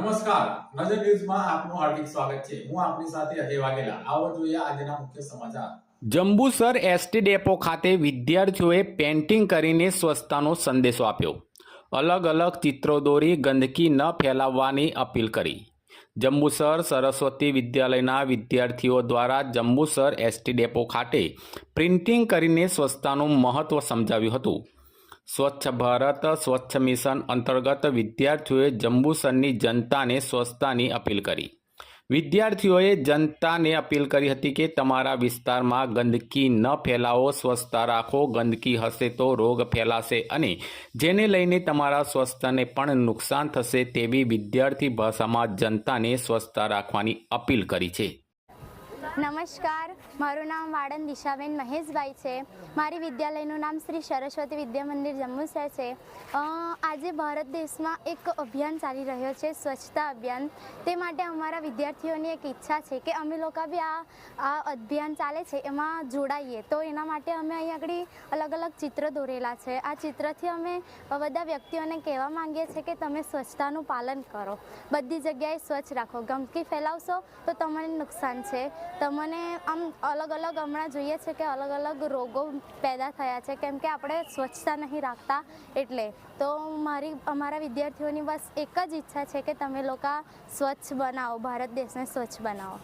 નમસ્કાર. નજર ન્યૂઝમાં આપનું હાર્દિક સ્વાગત છે. હું આપની સાથે અજય વાઘેલા. આવો જોઈએ આજના મુખ્ય સમાચાર. જંબુસર એસટી ડેપો ખાતે વિદ્યાર્થીઓએ પેન્ટિંગ કરીને સ્વચ્છતાનો સંદેશો આપ્યો. અલગ અલગ ચિત્રો દોરી ગંદકી ન ફેલાવવાની અપીલ કરી. જંબુસર સરસ્વતી વિદ્યાલયના વિદ્યાર્થીઓ દ્વારા જંબુસર એસટી ડેપો ખાતે પ્રિન્ટિંગ કરીને સ્વચ્છતાનું મહત્વ સમજાવ્યું હતું. સ્વચ્છ ભારત, સ્વચ્છ મિશન અંતર્ગત વિદ્યાર્થીઓએ જંબુસરની જનતાને સ્વચ્છતાની અપીલ કરી. વિદ્યાર્થીઓએ જનતાને અપીલ કરી હતી કે તમારા વિસ્તારમાં ગંદકી ન ફેલાવો, સ્વચ્છતા રાખો, ગંદકી હશે તો રોગ ફેલાશે અને જેને લઈને તમારા સ્વસ્થને પણ નુકસાન થશે તેવી વિદ્યાર્થી ભાષામાં જનતાને સ્વચ્છતા રાખવાની અપીલ કરી છે. નમસ્કાર. મારું નામ વાડન દિશાબેન મહેશભાઈ છે. મારી વિદ્યાલયનું નામ શ્રી સરસ્વતી વિદ્યા મંદિર જંબુસર છે. આજે ભારત દેશમાં એક અભિયાન ચાલી રહ્યો છે, સ્વચ્છતા અભિયાન. તે માટે અમારા વિદ્યાર્થીઓની એક ઈચ્છા છે કે અમે લોકો બી આ આ અભિયાન ચાલે છે, એમાં જોડાઈએ. તો એના માટે અમે અહીં આગળ અલગ અલગ ચિત્ર દોરેલા છે. આ ચિત્રથી અમે બધા વ્યક્તિઓને કહેવા માંગીએ છીએ કે તમે સ્વચ્છતાનું પાલન કરો. બધી જગ્યાએ સ્વચ્છ રાખો. ગંદકી ફેલાવશો તો તમને નુકસાન છે. તમને આમ અલગ અલગ હમણાં જોઈએ છે કે અલગ અલગ રોગો પેદા થયા છે, કેમ કે આપણે સ્વચ્છતા નહીં રાખતા એટલે. તો મારી, અમારા વિદ્યાર્થીઓની બસ એક જ ઈચ્છા છે કે તમે લોકો સ્વચ્છ બનાવો, ભારત દેશને સ્વચ્છ બનાવો.